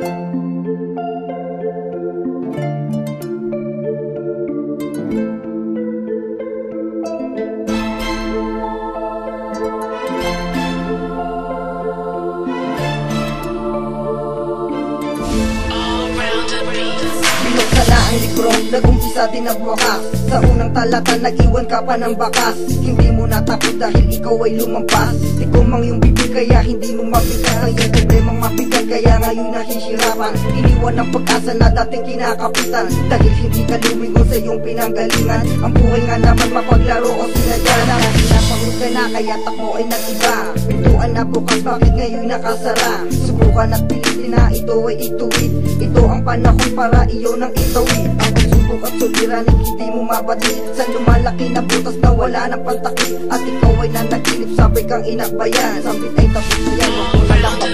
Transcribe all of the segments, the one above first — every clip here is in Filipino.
Binuksan na libro, nag-umpisa din ang wakas. Sa unang talata, nag-iwan ka pa ng bakas. Hindi mo natakot dahil ikaw ay lumampas. Ikaw mang yung bibig kaya hindi mo mabigas Ang iyong problemang mabigat kaya ngayon nahihirapan. Iniwan ang pag-asa na dating kinakapitan. Dahil hindi ka lumingon sa iyong pinanggalingan. Ang buhay nga naman mapaglaro o sinadya na. Napagod ka na kaya takbo ay nag-iba. Pintuan na bukas bakit ngayon nakasara? Subukan at pilitin na ito ay ituwid. Ito ang panahon para iyon ang itawid. Ang pagsubok at suliranin hindi mo mabati. Sa lumalaki na butas na wala ng pantakip. At ikaw ay nanaginip sabay kang inakbayan. Sambit ay tapos yan, huwag mo na lang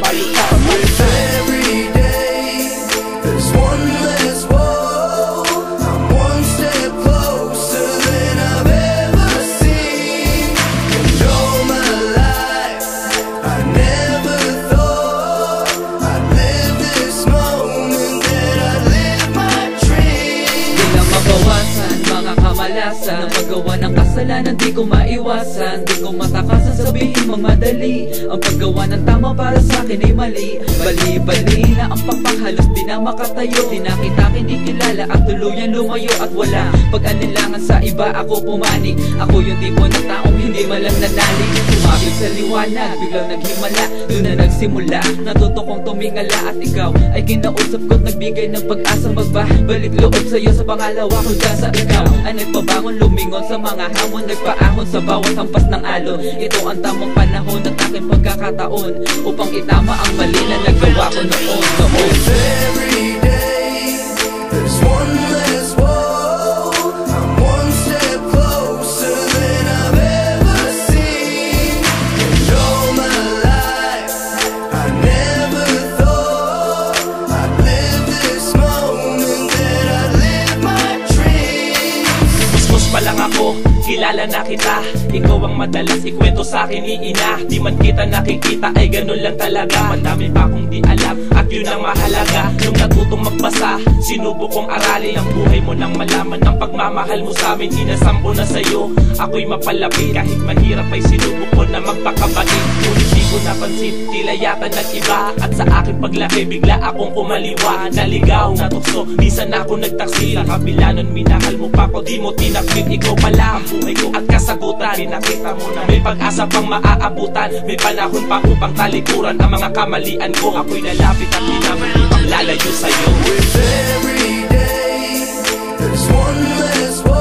paggawa ng kasalanan di ko maiwasan. Di ko matakasan sabihin mang madali. Ang paggawa ng tama para sa akin ay mali. Bali-bali na ang pagpanghalos di na makatayo Di na kita kinikilala at tuluyan lumayo At wala. Pag-anilangan sa iba ako pumanik. Ako yung tipo ng taong hindi malang nanalig Sumabit sa liwanag, biglang naghimala Doon na nagsimula, natuto kong tumingala At ikaw ay kinausap ko't nagbigay ng pag-asa. Magbabalik loob sa'yo sa pangalawa ko dyan sa ikaw. Ay nagpabangon, lumingon sa mga hamon. Nagpaahon sa bawat hampas ng alon. Ito ang tamang panahon at aking pagkakataon Upang itama ang mali na nagawa ko noon. Noon kilala na kita. Ikaw ang madalas ikwento sa akin ni ina Di man kita nakikita ay ganun lang talaga. Madami pa akong di alam at yun ang mahalaga. Nung natutong magbasa, sinubok kong aralin Ang buhay mo nang malaman Ang pagmamahal mo sa amin, inasampo na sa'yo Ako'y mapalapit. Kahit mahirap ay sinubok ko na magpakabait. Ngunit ko napansin, tila yata nag-iba. At sa aking paglaki, bigla akong kumaliwa. Naligaw, natukso, minsan ako nagtaksi. Sa kabila nun, minahal mo pa ko Di mo tinakbit, ikaw pala ang buhay ko At kasagutan, pinakita mo na may pag-asa pang maaabutan. May panahon pa upang talikuran ang mga kamalian ko. Ako'y lalapit at di naman ipang lalayo sa'yo. With every day, there's one less wall.